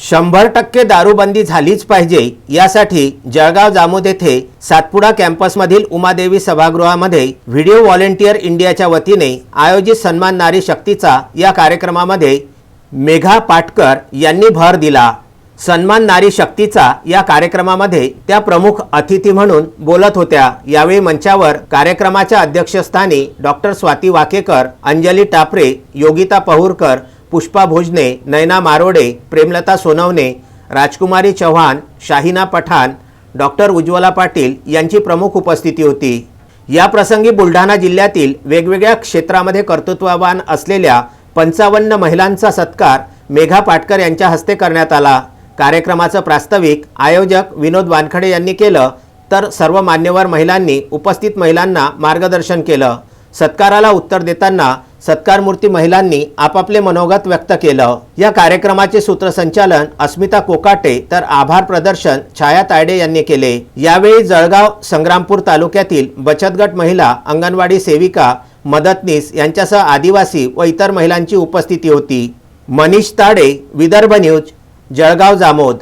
शंभर टक्के दारूबंदी झालीच पाहिजे. यासाठी जळगाव जामोद येथे सातपुडा कॅम्पसमधील उमादेवी सभागृहामध्ये व्हिडिओ व्हॉलेंटियर इंडियाच्या वतीने आयोजित सन्मान नारी शक्तीचा या कार्यक्रमामध्ये मेघा पाटकर यांनी भर दिला. सन्मान नारी शक्तीचा या कार्यक्रमामध्ये त्या प्रमुख अतिथी म्हणून बोलत होत्या. यावेळी मंचावर कार्यक्रमाच्या अध्यक्षस्थानी डॉक्टर स्वाती वाकेकर अंजली टापरे योगिता पहुरकर पुष्पा भोजने नयना मारोडे प्रेमलता सोनवणे राजकुमारी चव्हाण शाहिना पठाण डॉक्टर उज्ज्वला पाटील यांची प्रमुख उपस्थिती होती. या प्रसंगी बुलढाणा जिल्ह्यातील वेगवेगळ्या क्षेत्रामध्ये कर्तृत्ववान असलेल्या पंचावन्न महिलांचा सत्कार मेघा पाटकर यांच्या हस्ते करण्यात आला. कार्यक्रमाचं प्रास्ताविक आयोजक विनोद वानखडे यांनी केलं तर सर्व मान्यवर महिलांनी उपस्थित महिलांना मार्गदर्शन केलं. सत्काराला उत्तर देताना सत्कारमूर्ती महिलांनी आपापले मनोगत व्यक्त केलं. या कार्यक्रमाचे सूत्रसंचालन अस्मिता कोकाटे तर आभार प्रदर्शन छाया तायडे यांनी केले. यावेळी जळगाव संग्रामपूर तालुक्यातील बचत गट महिला अंगणवाडी सेविका मदतनीस यांच्यासह आदिवासी व इतर महिलांची उपस्थिती होती. मनीष ताडे विदर्भ न्यूज जळगाव जामोद.